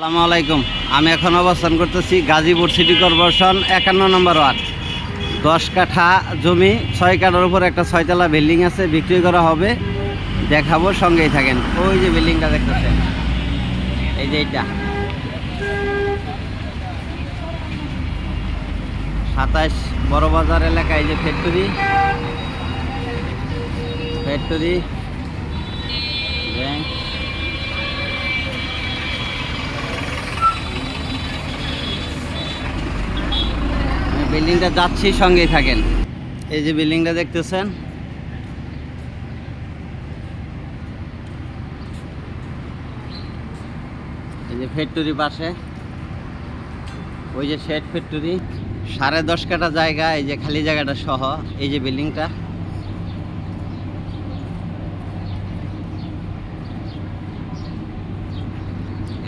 আসসালামু আলাইকুম। আমি এখন অবস্থান করতেছি গাজীপুর সিটি কর্পোরেশন একান্ন নম্বর ওয়ার্ড। দশ কাঠা জমি, ছয় কাঠার উপর একটা ছয়তলা বিল্ডিং আছে, বিক্রি করা হবে। দেখাবো, সঙ্গেই থাকেন। ওই যে বিল্ডিংটা দেখতেছেন। এই যে এইটা। সাতাশ বড় বাজার এলাকায় যে ফ্যাক্টরি। ফ্যাক্টরি। ব্যাংক। বিল্ডিংটা যাচ্ছি, সঙ্গেই থাকেন। এই যে বিল্ডিংটা দেখতেছেন। এই যে ফ্যাক্টরি পাশে। ওই যে শেড ফ্যাক্টরি। সাড়ে দশ কাটা জায়গা, এই যে খালি জায়গাটা সহ, এই যে বিল্ডিংটা।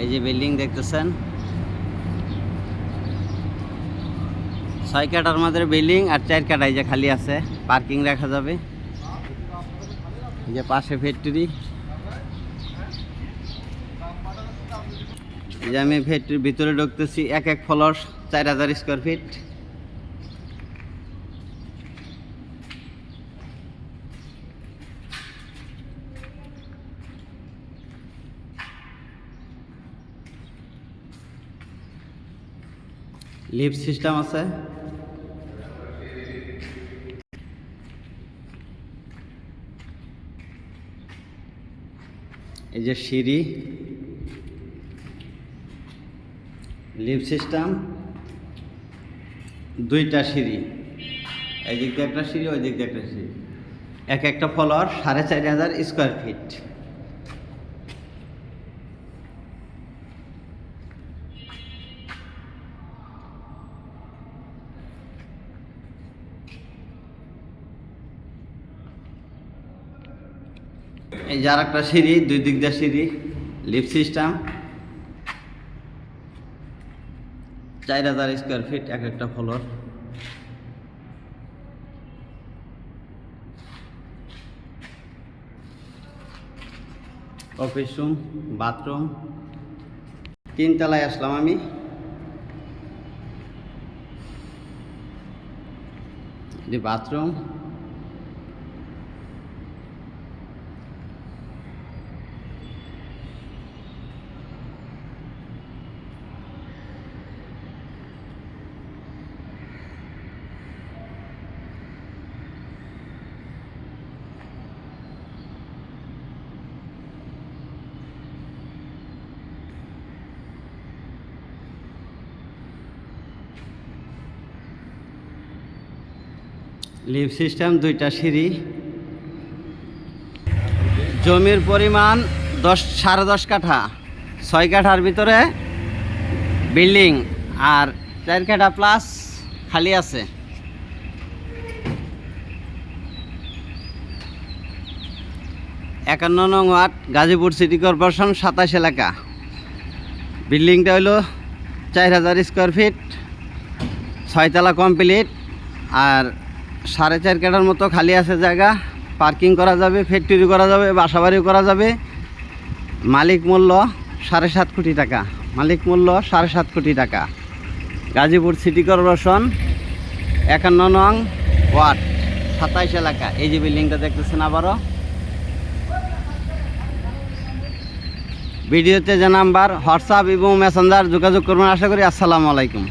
এই যে বিল্ডিং দেখতেছেন। ছয় কাটার মধ্যে বিল্ডিং আর চার কাটা এই যে খালি আছে, পার্কিং রাখা যাবে। যে পাশে ফ্যাক্টরি। যে আমি ফ্যাক্টরির ভিতরে ঢুকতেছি, এক এক ফ্লোর চার হাজার স্কোয়ার ফিট লিফট সিস্টেম আছে। এই যে সিঁড়ি লিফট সিস্টেম, দুইটা সিঁড়ি। এই দিক দিয়ে একটা সিঁড়ি, ওই দিক দিয়ে একটা সিঁড়ি। এক একটা ফলোয়ার সাড়ে চার হাজার স্কোয়ার ফিট। এই যে আর একটা সিঁড়ি, দুই দিক দিয়ে সিঁড়ি লিফট সিস্টেম চার হাজার স্কোয়ার ফিট এক একটা ফ্লোর অফিস রুম বাথরুম তিনতলায় আসলাম আমি। বাথরুম লিফট সিস্টেম, দুইটা সিঁড়ি। জমির পরিমাণ দশ, সাড়ে দশ কাঠা। ছয় কাঠার ভিতরে বিল্ডিং আর চার কাঠা প্লাস খালি আছে। একান্ন নং ওয়ার্ড, গাজীপুর সিটি কর্পোরেশন, সাতাশ এলাকা। বিল্ডিংটা হলো চার হাজার স্কোয়ার ফিট, ছয়তলা কমপ্লিট আর সাড়ে চার কাটার মতো খালি আছে জায়গা। পার্কিং করা যাবে, ফ্যাক্টরি করা যাবে বাসাবাড়ি করা যাবে। মালিক মূল্য সাড়ে সাত কোটি টাকা। মালিক মূল্য সাড়ে সাত কোটি টাকা। গাজীপুর সিটি কর্পোরেশন, একান্ন নং ওয়ার্ড, সাতাইশ এলাকা। এই যে বিল্ডিংটা দেখতেছেন আবারও। ভিডিওতে যে নাম্বার, হোয়াটসঅ্যাপ এবং মেসেঞ্জার যোগাযোগ করবেন। আশা করি আসসালামু আলাইকুম।